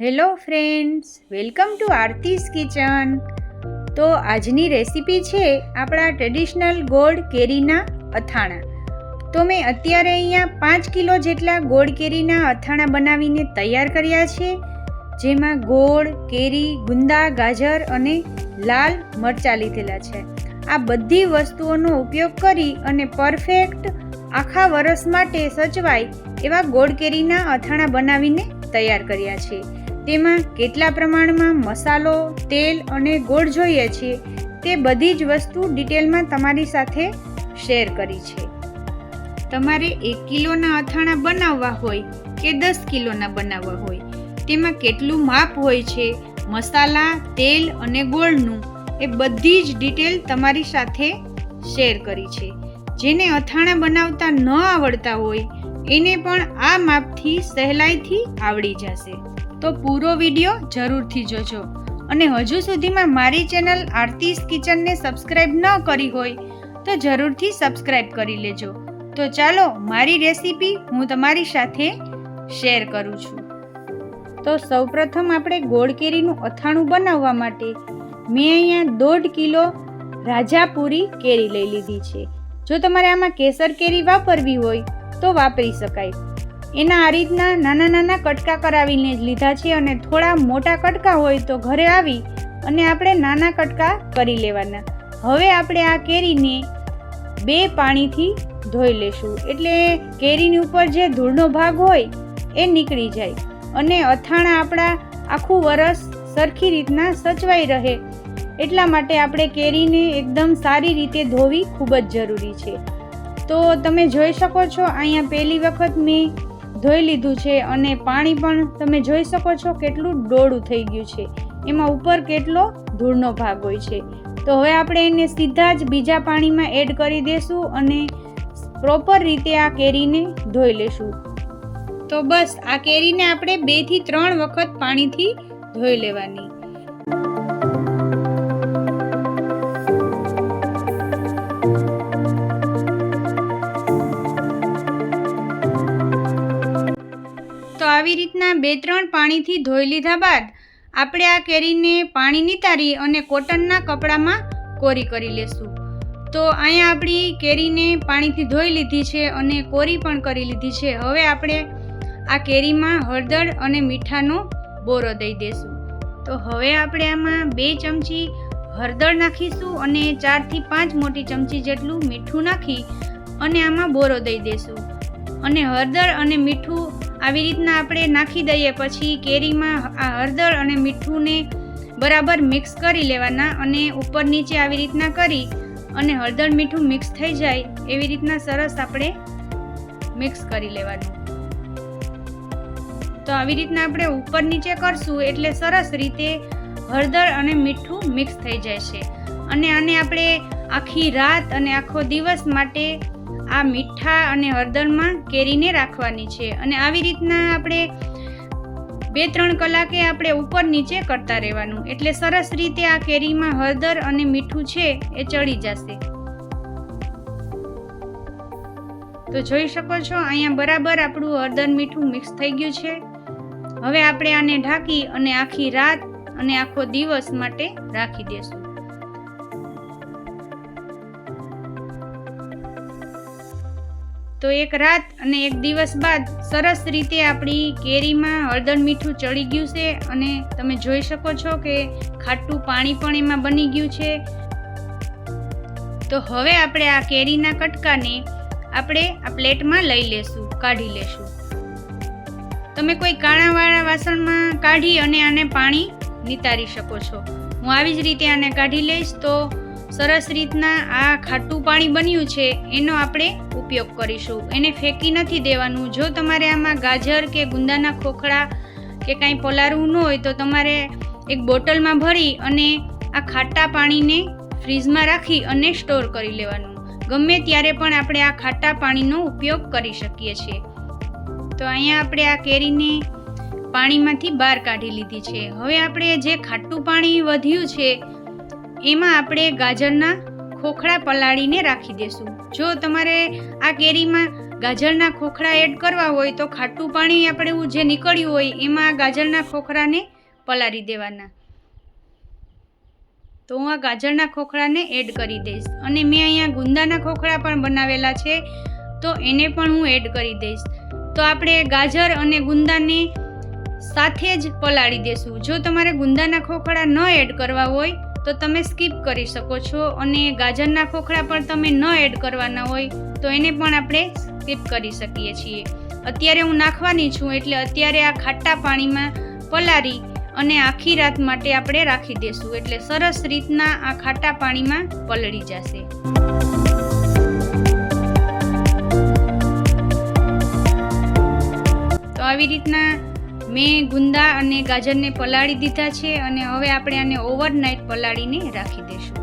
Hello friends, welcome to Aarti's kitchen. તો આજની recipe છે આપણા ટ્રેડિશનલ ગોળ કેરીના અથાણા. તો મેં અત્યારે અહીંયા પાંચ કિલો જેટલા ગોળ કેરીના અથાણા બનાવીને તૈયાર કર્યા છે, જેમાં ગોળ, કેરી, ગુંદા, ગાજર અને લાલ મરચાં લીધેલા છે. આ બધી વસ્તુઓનો ઉપયોગ કરી અને પરફેક્ટ આખા વરસ માટે સચવાય એવા ગોળ કેરીના અથાણા બનાવીને તૈયાર કર્યા છે. તેમાં કેટલા પ્રમાણમાં મસાલો, તેલ અને ગોળ જોઈએ છે, તે બધી જ વસ્તુ ડિટેલમાં તમારી સાથે શેર કરી છે. તમારે એક કિલોના અથાણા બનાવવા હોય કે દસ કિલોના બનાવવા હોય, તેમાં કેટલું માપ હોય છે, મસાલા, તેલ અને ગોળનું, એ બધી જ ડિટેલ તમારી સાથે શેર કરી છે. જેને અથાણા બનાવતા ન આવડતા હોય, એને પણ આ માપથી સહેલાઈથી આવડી જશે. તો પૂરો વીડિયો જરૂરથી જોજો. અને હજુ સુધીમાં મારી ચેનલ આરતીસ કિચનને સબસ્ક્રાઇબ ન કરી હોય, તો જરૂરથી સબસ્ક્રાઇબ કરી લેજો. તો ચાલો, મારી રેસીપી હું તમારી સાથે શેર કરું છું. તો સૌપ્રથમ આપણે ગોળ કેરીનું અથાણું બનાવવા માટે મેં અહીંયા દોઢ કિલો રાજાપુરી કેરી લઈ લીધી છે. જો તમારે આમાં કેસર કેરી વાપરવી હોય, તો વાપરી શકાય. એના આ રીતના નાના નાના કટકા કરાવીને જ લીધા છે અને થોડા મોટા કટકા હોય તો ઘરે આવી અને આપણે નાના કટકા કરી લેવાના. હવે આપણે આ કેરીને બે પાણીથી ધોઈ લેશું. એટલે કેરીની ઉપર જે ધૂળનો ભાગ હોય એ નીકળી જાય અને અથાણા આપણા આખું વરસ સરખી રીતના સચવાઈ રહે. એટલા માટે આપણે કેરીને એકદમ સારી રીતે ધોવી ખૂબ જ જરૂરી છે. તો તમે જોઈ શકો છો, અહીંયા પહેલી વખત મેં ધોઈ લીધું છે અને પાણી પણ તમે જોઈ શકો છો કેટલું ડોળું થઈ ગયું છે. એમાં ઉપર કેટલો ધૂળનો ભાગ હોય છે. તો હવે આપણે એને સીધા જ બીજા પાણીમાં એડ કરી દેશું અને પ્રોપર રીતે આ કેરીને ધોઈ લેશું. તો બસ, આ કેરીને આપણે બેથી ત્રણ વખત પાણીથી ધોઈ લેવાની. આવી રીતના બે ત્રણ પાણીથી ધોઈ લીધા બાદ આપણે આ કેરીને પાણી નિતારી અને કોટનના કપડામાં કોરી કરી લેશું. તો અહીંયા આપણી કેરીને પાણીથી ધોઈ લીધી છે અને કોરી પણ કરી લીધી છે. હવે આપણે આ કેરીમાં હળદર અને મીઠાનો બોરો દઈ દઈશું તો હવે આપણે આમાં બે ચમચી હળદર નાખીશું અને ચારથી પાંચ મોટી ચમચી જેટલું મીઠું નાખી અને આમાં બોરો દઈ દઈશું અને હળદર અને મીઠું આવી રીતના આપણે નાખી દઈએ. પછી કેરીમાં આ હળદર અને મીઠુંને બરાબર મિક્સ કરી લેવાના અને ઉપર નીચે આવી રીતના કરી અને હળદર મીઠું મિક્સ થઈ જાય એવી રીતના સરસ આપણે મિક્સ કરી લેવાનું. તો આવી રીતના આપણે ઉપર નીચે કરશું એટલે સરસ રીતે હળદર અને મીઠું મિક્સ થઈ જાય છે. અને આને આપણે આખી રાત અને આખો દિવસ માટે આ મીઠા અને હળદરમાં કેરીને રાખવાની છે. અને આવી રીતના આપણે બે ત્રણ કલાકે આપણે ઉપર નીચે કરતા રહેવાનું. એટલે સરસ રીતે આ કેરીમાં હળદર અને મીઠું છે એ ચડી જશે. તો જોઈ શકો છો, અહીંયા બરાબર આપણું હળદર મીઠું મિક્સ થઈ ગયું છે. હવે આપણે આને ઢાંકી અને આખી રાત અને આખો દિવસ માટે રાખી દેશું. તો એક રાત અને એક દિવસ બાદ સરસ રીતે આપણી કેરીમાં હળદર મીઠું ચડી ગયું છે અને તમે જોઈ શકો છો કે ખાટું પાણી પણ એમાં બની ગયું છે. તો હવે આપણે આ કેરીના કટકાને આપણે આ પ્લેટમાં લઈ લેશું, કાઢી લેશું. તમે કોઈ કાણાવાળા વાસણમાં કાઢી અને આને પાણી નિતારી શકો છો. હું આવી જ રીતે આને કાઢી લઈશ તો સરસ રીતના આ ખાટું પાણી બન્યું છે, એનો આપણે ઉપયોગ કરીશું. એને ફેંકી નથી દેવાનું. જો તમારે આમાં ગાજર કે ગુંદાના ખોખડા કે કાંઈ પલાળવું ન હોય તો તમારે એક બોટલમાં ભરી અને આ ખાટા પાણીને ફ્રીજમાં રાખી અને સ્ટોર કરી લેવાનું. ગમે ત્યારે પણ આપણે આ ખાટા પાણીનો ઉપયોગ કરી શકીએ છીએ. તો અહીંયા આપણે આ કેરીને પાણીમાંથી બહાર કાઢી લીધી છે. હવે આપણે જે ખાટું પાણી વધ્યું છે, એમાં આપણે ગાજરના ખોખડા પલાળીને રાખી દેશું. જો તમારે આ કેરીમાં ગાજરના ખોખરા એડ કરવા હોય તો ખાટું પાણી આપણે જે નીકળ્યું હોય એમાં ગાજરના ખોખરાને પલાળી દેવાના. તો હું આ ગાજરના ખોખરાને એડ કરી દઈશ. અને મેં અહીંયા ગુંદાના ખોખરા પણ બનાવેલા છે, તો એને પણ હું એડ કરી દઈશ. તો આપણે ગાજર અને ગુંદાને સાથે જ પલાળી દેશું. જો તમારે ગુંદાના ખોખરા ન એડ કરવા હોય તો તમે સ્કીપ કરી શકો છો અને ગાજરના ખોખરા પણ તમે ન એડ કરવાના હોય તો એને પણ આપણે સ્કીપ કરી શકીએ છીએ. અત્યારે હું નાખવાની છું એટલે અત્યારે આ ખાટા પાણીમાં પલારી અને આખી રાત માટે આપણે રાખી દેશું એટલે સરસ રીતના આ ખાટા પાણીમાં પલળી જશે. તો આવી રીતના મેં ગુંદા અને ગાજરને પલાળી દીધા છે અને હવે આપણે આને ઓવરનાઇટ પલાળીને રાખી દઈશું.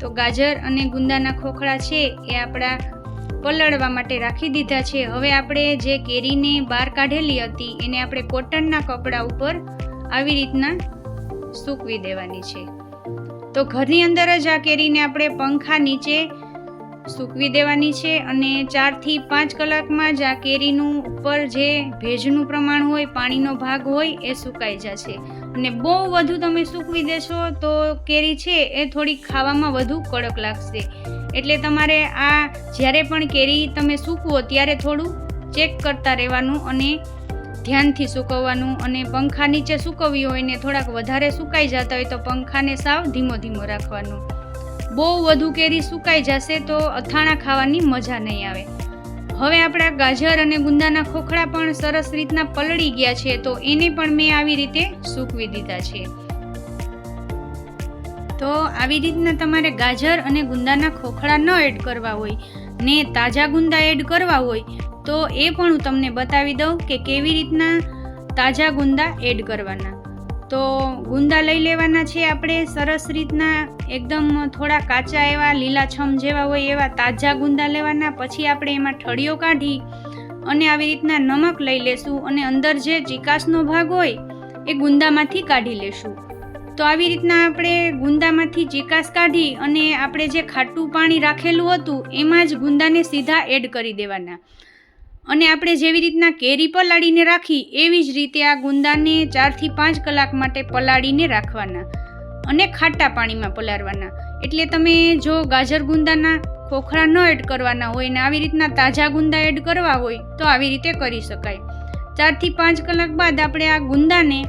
તો ગાજર અને ગુંદાના ખોખડા છે એ આપણા પલળવા માટે રાખી દીધા છે. હવે આપણે જે કેરીને બહાર કાઢેલી હતી એને આપણે કોટનના કપડા ઉપર આવી રીતના સૂકવી દેવાની છે. તો ઘરની અંદર જ આ કેરીને આપણે પંખા નીચે સૂકવી દેવાની છે અને ચારથી પાંચ કલાકમાં જ આ કેરીનું ઉપર જે ભેજનું પ્રમાણ હોય, પાણીનો ભાગ હોય, એ સુકાઈ જશે. અને બહુ વધુ તમે સૂકવી દેશો તો કેરી છે એ થોડી ખાવામાં વધુ કડક લાગશે. એટલે તમારે આ જ્યારે પણ કેરી તમે સૂકવો ત્યારે થોડું ચેક કરતા રહેવાનું અને ધ્યાનથી સૂકવવાનું અને પંખા નીચે સૂકવવી હોય ને થોડાક વધારે સુકાઈ જતા હોય તો પંખાને સાવ ધીમો ધીમો રાખવાનું. બહુ વધુ કેરી સુકાઈ જશે તો અથાણા ખાવાની મજા નહીં આવે. હવે આપણા ગાજર અને ગુંદાના ખોખડા પણ સરસ રીતના પલળી ગયા છે તો એને પણ મેં આવી રીતે સૂકવી દીધા છે. તો આવી રીતના તમારે ગાજર અને ગુંદાના ખોખડા ન એડ કરવા હોય ને તાજા ગુંદા એડ કરવા હોય, તો એ પણ હું તમને બતાવી દઉં કે કેવી રીતના તાજા ગુંદા એડ કરવાના. તો ગુંદા લઈ લેવાના છે આપણે સરસ રીતના, એકદમ થોડા કાચા એવા લીલાછમ જેવા હોય એવા તાજા ગુંદા લેવાના. પછી આપણે એમાં ઠળીઓ કાઢી અને આવી રીતના નમક લઈ લેશું અને અંદર જે ચિકાસનો ભાગ હોય, એ ગુંદામાંથી કાઢી લેશું. તો આવી રીતના આપણે ગુંદામાંથી ચિકાસ કાઢી અને આપણે જે ખાટું પાણી રાખેલું હતું, એમાં જ ગુંદાને સીધા એડ કરી દેવાના. અને આપણે જેવી રીતના કેરી પલાળીને રાખી, એવી જ રીતે આ ગુંદાને ચારથી પાંચ કલાક માટે પલાળીને રાખવાના અને ખાટા પાણીમાં પલાળવાના. એટલે તમે જો ગાજર ગુંદાના ખોખરા ન એડ કરવાના હોય ને આવી રીતના તાજા ગુંદા એડ કરવા હોય, તો આવી રીતે કરી શકાય. ચારથી પાંચ કલાક બાદ આપણે આ ગુંદાને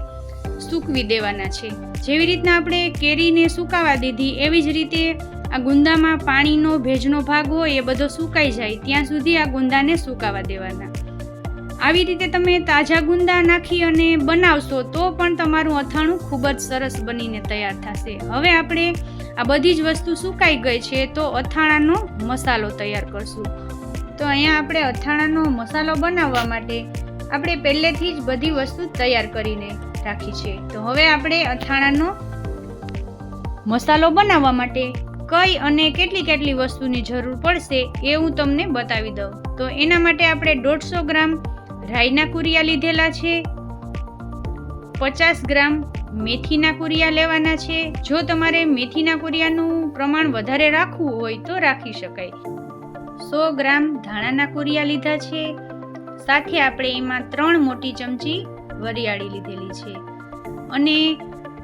સૂકવી દેવાના છે. જેવી રીતના આપણે કેરીને સુકાવા દીધી, એવી જ રીતે આ ગુંદામાં પાણીનો ભેજનો ભાગ હોય એ બધો સુકાઈ જાય, ત્યાં સુધી આ ગુંદાને સુકાવા દેવાના. આવી રીતે તમે તાજા ગુંદા નાખી અને બનાવશો તો પણ તમારું અથાણું ખૂબ જ સરસ બનીને તૈયાર થશે. હવે આપણે આ બધી જ વસ્તુ સુકાઈ ગઈ છે તો અથાણાનો મસાલો તૈયાર કરશું. તો અહીંયા આપણે અથાણાનો મસાલો બનાવવા માટે આપણે પહેલેથી જ બધી વસ્તુ તૈયાર કરીને રાખી છે. તો હવે આપણે અથાણાનો મસાલો બનાવવા માટે કઈ અને કેટલી કેટલી વસ્તુની જરૂર પડશે એ હું તમને બતાવી દઉં. તો એના માટે આપણે દોઢસો ગ્રામ રાઈના કુરિયા લીધેલા છે, પચાસ ગ્રામ મેથીના કુરિયા લેવાના છે. જો તમારે મેથીના કુરિયાનું પ્રમાણ વધારે રાખવું હોય તો રાખી શકાય. સો ગ્રામ ધાણાના કુરિયા લીધા છે. સાથે આપણે એમાં ત્રણ મોટી ચમચી વરિયાળી લીધેલી છે. અને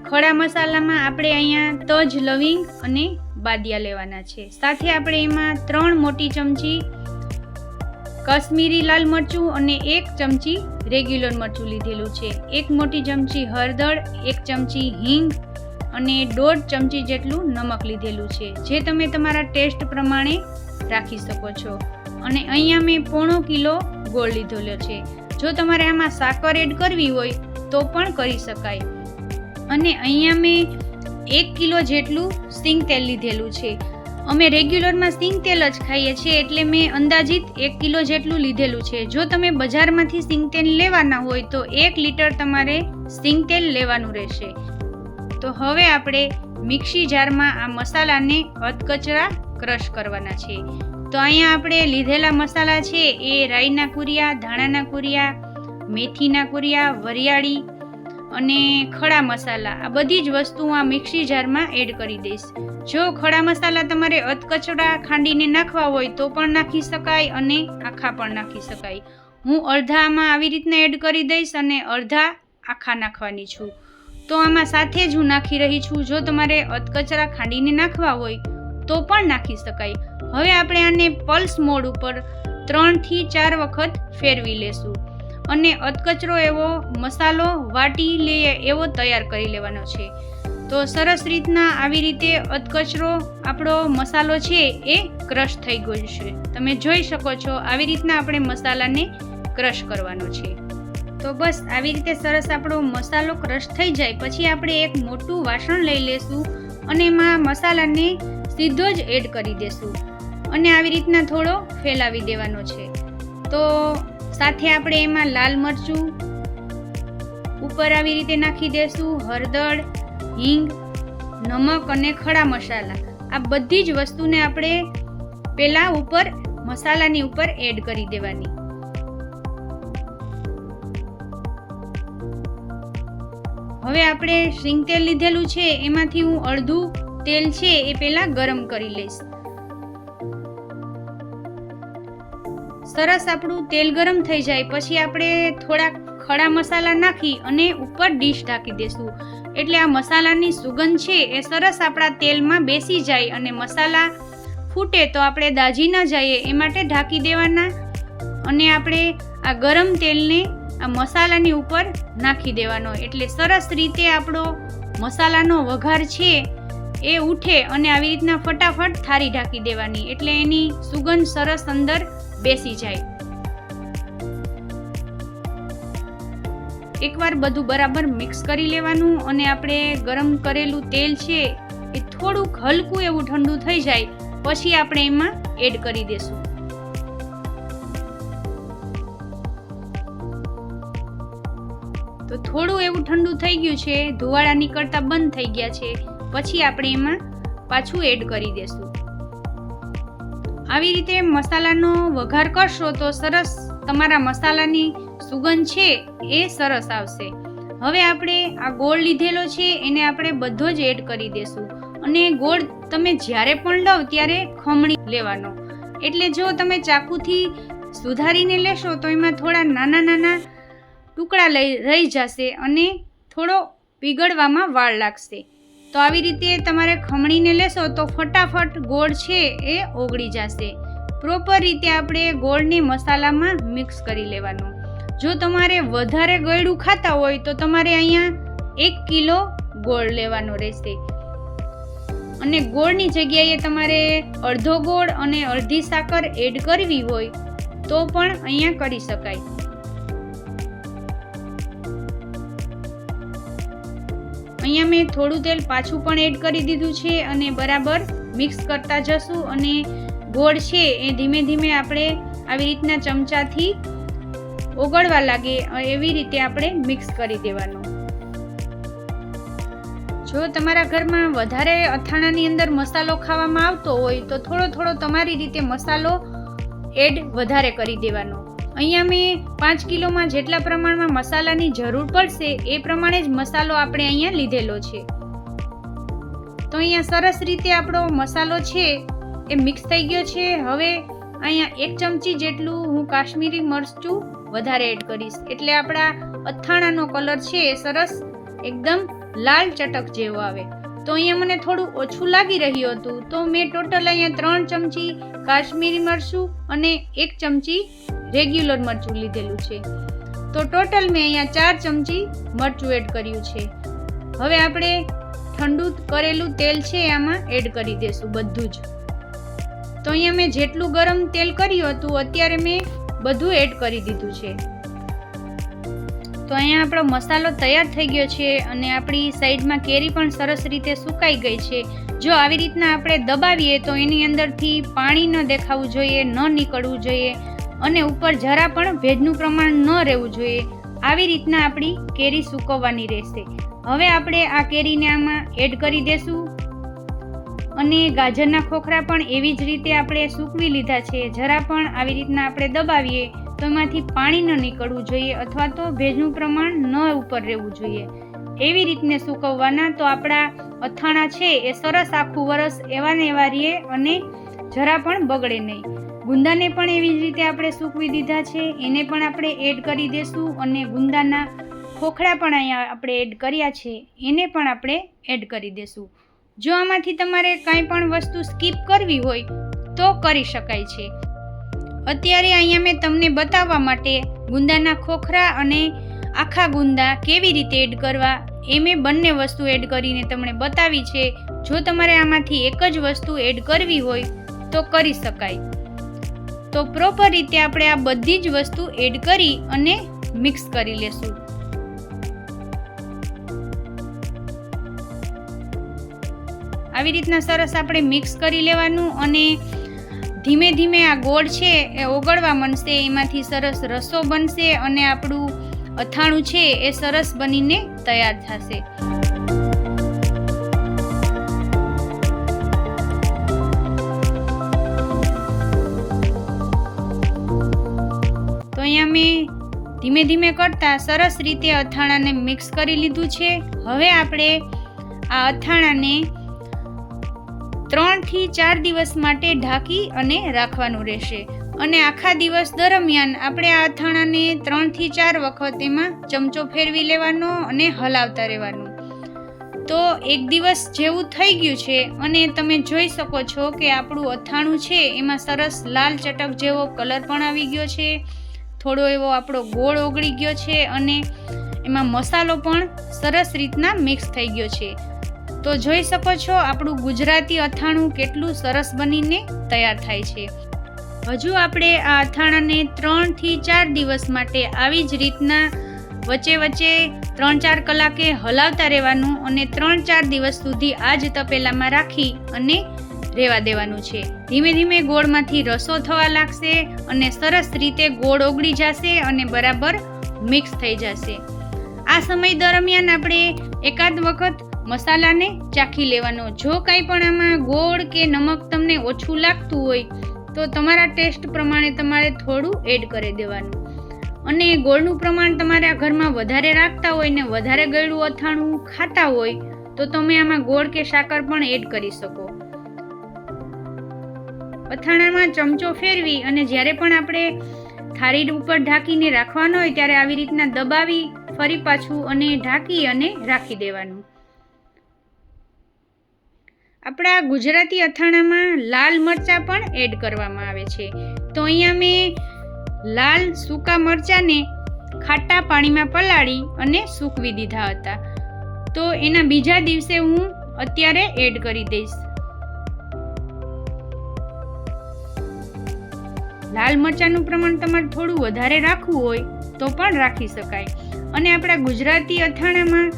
ખડા મસાલામાં આપણે અહીંયા તજ, લવિંગ અને બાદિયા લેવાના છે. સાથે આપણે એમાં ત્રણ મોટી ચમચી કાશ્મીરી લાલ મરચું અને એક ચમચી રેગ્યુલર મરચું લીધેલું છે. એક મોટી ચમચી હળદર, એક ચમચી હિંગ અને દોઢ ચમચી જેટલું નમક લીધેલું છે, જે તમે તમારા ટેસ્ટ પ્રમાણે રાખી શકો છો. અને અહીંયા મેં પોણો કિલો ગોળ લીધેલો છે. જો તમારે આમાં સાકર એડ કરવી હોય, તો પણ કરી શકાય. અને અહીંયા મેં એક કિલો જેટલું સિંગ તેલ લીધેલું છે. અમે રેગ્યુલરમાં સિંગ તેલ જ ખાઈએ છીએ, એટલે મેં અંદાજિત એક કિલો જેટલું લીધેલું છે. જો તમે બજારમાંથી સિંગ તેલ લેવાના હોય, તો એક લીટર તમારે સિંગ તેલ લેવાનું રહેશે. તો હવે આપણે મિક્સી જારમાં આ મસાલાને અધકચરા ક્રશ કરવાના છે. તો અહીંયા આપણે લીધેલા મસાલા છે એ રાઈના કુરિયા, ધાણાના કુરિયા, મેથીના કુરિયા, વરિયાળી અને ખડા મસાલા. આ બધી જ વસ્તુ હું આ મિક્સી જારમાં એડ કરી દઈશ. જો ખડા મસાલા તમારે અધકચડા ખાંડીને નાખવા હોય તો પણ નાખી શકાય અને આખા પણ નાખી શકાય. હું અડધામાં આવી રીતના એડ કરી દઈશ અને અડધા આખા નાખવાની છું. તો આમાં સાથે જ હું નાખી રહી છું. જો તમારે અધકચરા ખાંડીને નાખવા હોય તો પણ નાખી શકાય. હવે આપણે આને પલ્સ મોડ ઉપર ત્રણથી ચાર વખત ફેરવી લેશું. અને અધકચરો એવો મસાલો, વાટી લઈએ એવો તૈયાર કરી લેવાનો છે. તો સરસ રીતના આવી રીતે અધકચરો આપણો મસાલો છે એ ક્રશ થઈ ગયો છે. તમે જોઈ શકો છો આવી રીતના આપણે મસાલાને ક્રશ કરવાનો છે. તો બસ આવી રીતે સરસ આપણો મસાલો ક્રશ થઈ જાય. પછી આપણે એક મોટું વાસણ લઈ લેશું અને એમાં મસાલાને સીધો જ એડ કરી દેશું. અને આવી રીતના થોડો ફેલાવી દેવાનો છે. તો સાથે આપણે એમાં લાલ મરચું ઉપર આવી રીતે નાખી દેશું, હળદર, હિંગ, નમક અને ખડા મસાલા. આ બધી જ વસ્તુને આપણે પહેલાં ઉપર, મસાલાની ઉપર એડ કરી દેવાની. હવે આપણે સિંગ તેલ લીધેલું છે, એમાંથી હું અડધું તેલ છે એ પહેલાં ગરમ કરી લઈશ. સરસ આપણું તેલ ગરમ થઈ જાય, પછી આપણે થોડા ખડા મસાલા નાખી અને ઉપર ડીશ ઢાંકી દેશું. એટલે આ મસાલાની સુગંધ છે એ સરસ આપણા તેલમાં બેસી જાય અને મસાલા ફૂટે તો આપણે દાજી ન જઈએ એ માટે ઢાંકી દેવાના. અને આપણે આ ગરમ તેલને આ મસાલાની ઉપર નાખી દેવાનો. એટલે સરસ રીતે આપણો મસાલાનો વઘાર છે એ ઉઠે અને આવી રીતના ફટાફટ થારી ઢાંકી દેવાની. એટલે એની સુગંધ સરસ અંદર બેસી જાય. એકવાર બધું બરાબર મિક્સ કરી લેવાનું અને આપણે ગરમ કરેલું તેલ છે એ થોડુંક હલકું એવું ઠંડુ થઈ જાય, પછી આપણે એમાં એડ કરી દેશું. તો થોડું એવું ઠંડુ થઈ ગયું છે, ધુવાળા નીકળતા બંધ થઈ ગયા છે, પછી આપણે એમાં પાછું એડ કરી દેશું. આવી રીતે મસાલાનો વઘાર કરશો તો સરસ તમારા મસાલાની સુગંધ છે એ સરસ આવશે. હવે આપણે આ ગોળ લીધેલો છે એને આપણે બધો જ એડ કરી દેશું. અને ગોળ તમે જ્યારે પણ લો ત્યારે ખમણી લેવાનો. એટલે જો તમે ચાકુથી સુધારીને લેશો તો એમાં થોડા નાના નાના ટુકડા લઈ રહી જશે અને થોડો પીગળવામાં વાળ લાગશે. તો આવી રીતે તમારે ખમણીને લેશો તો ફટાફટ ગોળ છે એ ઓગળી જશે. પ્રોપર રીતે આપણે ગોળને મસાલામાં મિક્સ કરી લેવાનું. જો તમારે વધારે ગળ્યું ખાતા હોય તો તમારે અહીંયા એક કિલો ગોળ લેવાનો રહેશે. અને ગોળની જગ્યાએ તમારે અડધો ગોળ અને અડધી સાકર એડ કરવી હોય તો પણ અહીંયા કરી શકાય. અહીંયા મેં થોડું તેલ પાછું પણ એડ કરી દીધું છે અને બરાબર મિક્સ કરતા જશું અને ગોળ છે એ ધીમે ધીમે આપણે આવી રીતના ચમચાથી ઓગળવા લાગે એવી રીતે આપણે મિક્સ કરી દેવાનું. જો તમારા ઘરમાં વધારે અથાણાની અંદર મસાલો ખાવામાં આવતો હોય તો થોડો થોડો તમારી રીતે મસાલો એડ વધારે કરી દેવાનો. અહીંયા મેં પાંચ કિલોમાં જેટલા પ્રમાણમાં મસાલાની જરૂર પડશે એ પ્રમાણે જ મસાલો આપણે અહીંયા લીધેલો છે. તો અહીંયા સરસ રીતે આપણો મસાલો છે એ મિક્સ થઈ ગયો છે. હવે અહીંયા એક ચમચી જેટલું હું કાશ્મીરી મરચું વધારે એડ કરીશ. એટલે આપણા અથાણાનો કલર છે એ સરસ એકદમ લાલ ચટક જેવો આવે. તો અહીંયા મને થોડું ઓછું લાગી રહ્યું હતું. તો મેં ટોટલ અહીંયા ત્રણ ચમચી કાશ્મીરી મરચું અને એક ચમચી રેગ્યુલર મરચું લીધેલું છે. તો ટોટલ મેં અહીંયા ચાર ચમચી મરચું એડ કર્યું છે. હવે આપણે ઠંડુ કરેલું તેલ છે આમાં એડ કરી દેશું બધું જ. તો અહીંયા મેં જેટલું ગરમ તેલ કર્યું હતું, અત્યારે મેં બધું એડ કરી દીધું છે. તો અહીંયા આપણો મસાલો તૈયાર થઈ ગયો છે અને આપણી સાઈડમાં કેરી પણ સરસ રીતે સુકાઈ ગઈ છે. જો આવી રીતના આપણે દબાવીએ તો એની અંદરથી પાણી ન દેખાવું જોઈએ, ન નીકળવું જોઈએ. અને ઉપર જરા પણ ભેજનું પ્રમાણ ન રહેવું જોઈએ. આવી રીતના આપણી કેરી સૂકવવાની રહેશે. હવે આપણે આ કેરીને આમાં એડ કરી દેશું. અને ગાજરના ખોખરા પણ એવી જ રીતે આપણે સૂકવી લીધા છે. જરા પણ આવી રીતના આપણે દબાવીએ તો એમાંથી પાણી ન નીકળવું જોઈએ અથવા તો ભેજનું પ્રમાણ ન ઉપર રહેવું જોઈએ. એવી રીતને સૂકવવાના તો આપણા અથાણા છે એ સરસ આખું વરસ એવા ને એવા રહીએ અને જરા પણ બગડે નહીં. ગુંદાને પણ એવી જ રીતે આપણે સૂકવી દીધા છે. એને પણ આપણે એડ કરી દેશું અને ગુંદાના ખોખડા પણ અહીંયા આપણે એડ કર્યા છે. એને પણ આપણે એડ કરી દેશું. જો આમાંથી તમારે કાંઈ પણ વસ્તુ સ્કીપ કરવી હોય તો કરી શકાય છે. અત્યારે અહીંયા મેં તમને બતાવવા માટે ગુંદાના ખોખરા અને આખા ગુંદા કેવી રીતે એડ કરવા એ મેં બંને વસ્તુ એડ કરીને તમને બતાવી છે. જો તમારે આમાંથી એક જ વસ્તુ એડ કરવી હોય તો કરી શકાય. તો પ્રોપર રીતે આપણે આ બધી જ વસ્તુ એડ કરી અને મિક્સ કરી લેશું. આવી રીતના સરસ આપણે મિક્સ કરી લેવાનું અને ધીમે ધીમે આ ગોળ છે એ ઓગળવા માંડશે, એમાંથી સરસ રસો બનશે અને આપણું અથાણું છે એ સરસ બનીને તૈયાર થશે. તો અહીંયા મેં ધીમે ધીમે કરતા સરસ રીતે અથાણાને મિક્સ કરી લીધું છે. હવે આપણે આ અથાણાને ત્રણથી ચાર દિવસ માટે ઢાંકી અને રાખવાનું રહેશે. અને આખા દિવસ દરમિયાન આપણે આ અથાણાને ત્રણથી ચાર વખત એમાં ચમચો ફેરવી લેવાનો અને હલાવતા રહેવાનું. તો એક દિવસ જેવું થઈ ગયું છે અને તમે જોઈ શકો છો કે આપણું અથાણું છે એમાં સરસ લાલ ચટક જેવો કલર પણ આવી ગયો છે. થોડો એવો આપણો ગોળ ઓગળી ગયો છે અને એમાં મસાલો પણ સરસ રીતના મિક્સ થઈ ગયો છે. તો જોઈ શકો છો આપણું ગુજરાતી અથાણું કેટલું સરસ બનીને તૈયાર થાય છે. હજુ આપણે આ અથાણાને ત્રણથી ચાર દિવસ માટે આવી જ રીતના વચ્ચે વચ્ચે ત્રણ ચાર કલાકે હલાવતા રહેવાનું અને ત્રણ ચાર દિવસ સુધી આ જ તપેલામાં રાખી અને રહેવા દેવાનું છે. ધીમે ધીમે ગોળમાંથી રસો થવા લાગશે અને સરસ રીતે ગોળ ઓગળી જશે અને બરાબર મિક્સ થઈ જશે. આ સમય દરમિયાન આપણે એકાદ વખત મસાલાને ચાખી લેવાનો. જો કાંઈ પણ આમાં ગોળ કે નમક તમને ઓછું લાગતું હોય, તો તમારા ટેસ્ટ પ્રમાણે તમારે થોડું એડ કરી દેવાનું. અને ગોળનું પ્રમાણ તમારા ઘરમાં વધારે રાખતા હોય ને વધારે ગળ્યું અથાણું ખાતા હોય, તો તમે આમાં ગોળ કે સાકર પણ એડ કરી શકો. અથાણામાં ચમચો ફેરવી અને જ્યારે પણ આપણે થાળી ઉપર ઢાંકીને રાખવાનો હોય ત્યારે આવી રીતના દબાવી, ફરી પાછું અને ઢાંકી અને રાખી દેવાનું. આપણા ગુજરાતી અથાણામાં લાલ મરચાં પણ એડ કરવામાં આવે છે. તો અહીંયા મેં લાલ સૂકા મરચાંને ખાટા પાણીમાં પલાળી અને સૂકવી દીધા હતા. તો એના બીજા દિવસે હું અત્યારે એડ કરી દઈશ. લાલ મરચાંનું પ્રમાણ તમારે થોડું વધારે રાખવું હોય તો પણ રાખી શકાય. અને આપણા ગુજરાતી અથાણામાં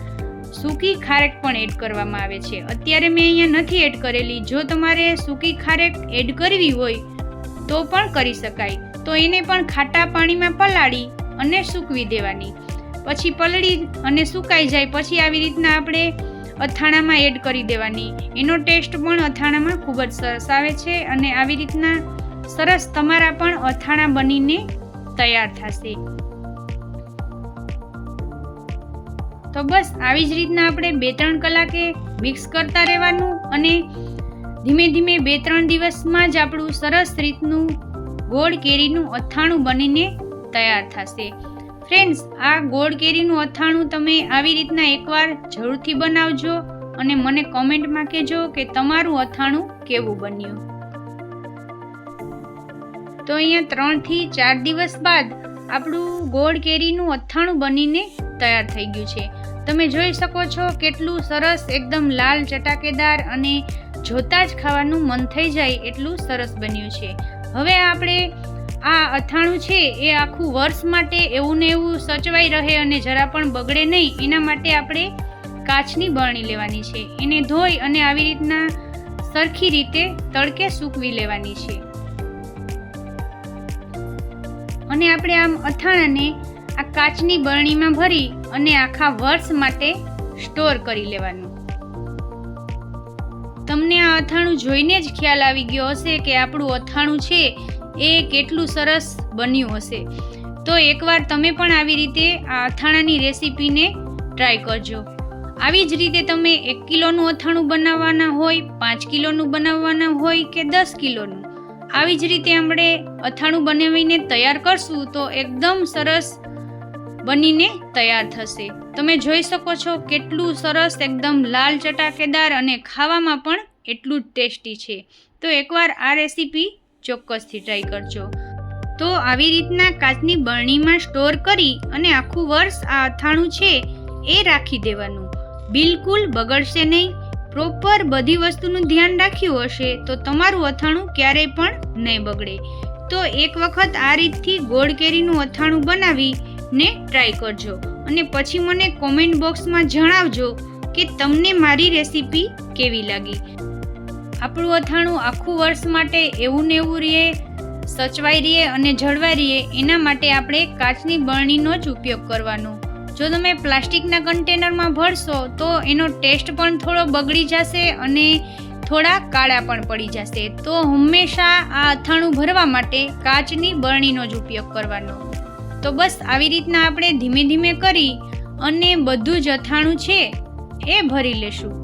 સૂકી ખારેક પણ એડ કરવામાં આવે છે. અત્યારે મેં અહીંયા નથી એડ કરેલી. જો તમારે સૂકી ખારેક એડ કરવી હોય તો પણ કરી શકાય. તો એને પણ ખાટા પાણીમાં પલાળી અને સૂકવી દેવાની. પછી પલળી અને સુકાઈ જાય પછી આવી રીતના આપણે અથાણામાં એડ કરી દેવાની. એનો ટેસ્ટ પણ અથાણામાં ખૂબ જ સરસ આવે છે અને આવી રીતના સરસ, તમારા પણ અથાણા બનીને તૈયાર થશે. તો બસ, આવી જ રીતના આપણે બે ત્રણ કલાકે મિક્સ કરતા રહેવાનું અને ધીમે ધીમે બે ત્રણ દિવસમાં જ આપણું સરસ રીતનું ગોળ કેરીનું અથાણું બનીને તૈયાર થશે. ફ્રેન્ડ્સ, આ ગોળ કેરીનું અથાણું તમે આવી રીતના એકવાર જરૂરથી બનાવજો અને મને કોમેન્ટમાં કહેજો કે તમારું અથાણું કેવું બન્યું. તો અહીંયા ત્રણથી ચાર દિવસ બાદ આપણું ગોળ કેરીનું અથાણું બનીને તૈયાર થઈ ગયું છે. તમે જોઈ શકો છો કેટલું સરસ, એકદમ લાલ ચટાકેદાર અને જોતા જ ખાવાનું મન થઈ જાય એટલું સરસ બન્યું છે. હવે આપણે આ અથાણું છે એ આખું વર્ષ માટે એવું ને એવું સચવાઈ રહે અને જરા પણ બગડે નહીં, એના માટે આપણે કાચની બરણી લેવાની છે. એને ધોઈ અને આવી રીતના સરખી રીતે તડકે સૂકવી લેવાની છે. અને આપણે આમ અથાણાને આ કાચની બરણીમાં ભરી અને આખા વર્ષ માટે સ્ટોર કરી લેવાનું. તમને આ અથાણું જોઈને જ ખ્યાલ આવી ગયો હશે કે આપણું અથાણું છે એ કેટલું સરસ બન્યું હશે. તો એકવાર તમે પણ આવી રીતે આ અથાણાની રેસીપીને ટ્રાય કરજો. આવી જ રીતે તમે એક કિલોનું અથાણું બનાવવાના હોય, પાંચ કિલોનું બનાવવાના હોય કે દસ કિલોનું? આવી જ રીતે આપણે અથાણું બનાવીને તૈયાર કરશું તો એકદમ સરસ બનીને તૈયાર થશે. તમે જોઈ શકો છો કેટલું સરસ, એકદમ લાલ ચટાકેદાર અને ખાવામાં પણ એટલું જ ટેસ્ટી છે. તો એકવાર આ રેસીપી ચોક્કસથી ટ્રાય કરજો. તો આવી રીતના કાચની બરણીમાં સ્ટોર કરી અને આખું વર્ષ આ અથાણું છે એ રાખી દેવાનું. બિલકુલ બગડશે નહીં. પ્રોપર બધી વસ્તુનું ધ્યાન રાખ્યું હશે, તો તમારું અથાણું ક્યારેય પણ નહીં બગડે. તો એક વખત આ રીતથી ગોળ કેરીનું અથાણું બનાવી ને ટ્રાય કરજો. અને પછી મને કોમેન્ટ બોક્સમાં જણાવજો કે તમને મારી રેસીપી કેવી લાગી. આપણું અથાણું આખું વર્ષ માટે એવું ને એવું રહે, સચવાઈ રહીએ અને જળવાઈ રહીએ એના માટે આપણે કાચની બરણીનો જ ઉપયોગ કરવાનો. જો તમે પ્લાસ્ટિકના કન્ટેનરમાં ભરશો, તો એનો ટેસ્ટ પણ થોડો બગડી જશે અને થોડા કાળા પણ પડી જશે. તો હંમેશા આ અથાણું ભરવા માટે કાચની બરણીનો જ ઉપયોગ કરવાનો. તો બસ આવી રીતના આપણે ધીમે ધીમે કરી અને બધું જ અથાણું છે એ ભરી લેશું.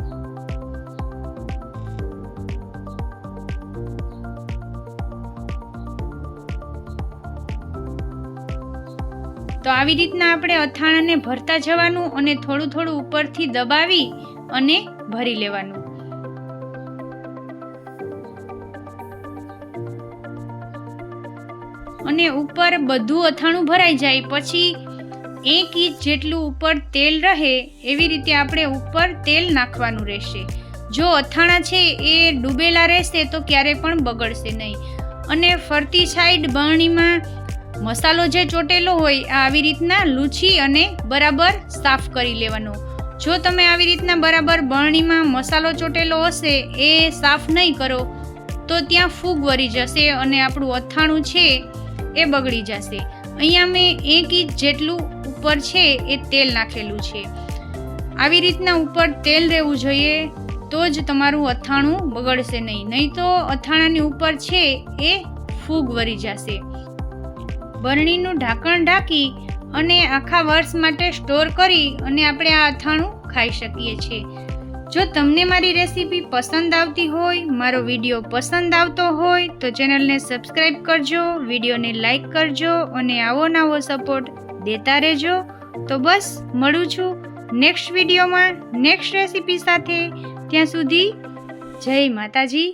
તો આવી રીતના આપણે અથાણાને ભરતા જવાનું અને થોડું થોડું ઉપરથી દબાવી અને ભરી લેવાનું. અને ઉપર બધું અથાણું ભરાઈ જાય, પછી એક ઇંચ જેટલું ઉપર તેલ રહે, એવી રીતે આપણે ઉપર તેલ નાખવાનું રહેશે. જો અથાણા છે એ ડૂબેલા રહેશે તો ક્યારે પણ બગડશે નહીં. અને ફરતી સાઈડ બરણીમાં મસાલો જે ચોટેલો હોય આવી રીતના લૂછી અને બરાબર સાફ કરી લેવાનો. જો તમે આવી રીતના બરાબર બરણીમાં મસાલો ચોટેલો હશે, એ સાફ નહીં કરો, તો ત્યાં ફૂગ વરી જશે અને આપણું અથાણું છે એ બગડી જશે. અહીંયા મેં એક ઇંચ જેટલું ઉપર છે એ તેલ નાખેલું છે. આવી રીતના ઉપર તેલ રહેવું જોઈએ, તો જ તમારું અથાણું બગડશે નહીં. નહીં તો અથાણાની ઉપર છે એ ફૂગ વરી જશે. બરણીનું ઢાંકણ ઢાંકી અને આખા વર્ષ માટે સ્ટોર કરી અને આપણે આ અથાણું ખાઈ શકીએ છીએ. જો તમને મારી રેસીપી પસંદ આવતી હોય, મારો વીડિયો પસંદ આવતો હોય, તો ચેનલને સબસ્ક્રાઈબ કરજો, વિડીયોને લાઈક કરજો અને આવો નવો સપોર્ટ દેતા રહેજો. તો બસ, મળું છું નેક્સ્ટ વિડીયોમાં, નેક્સ્ટ રેસીપી સાથે. ત્યાં સુધી જય માતાજી.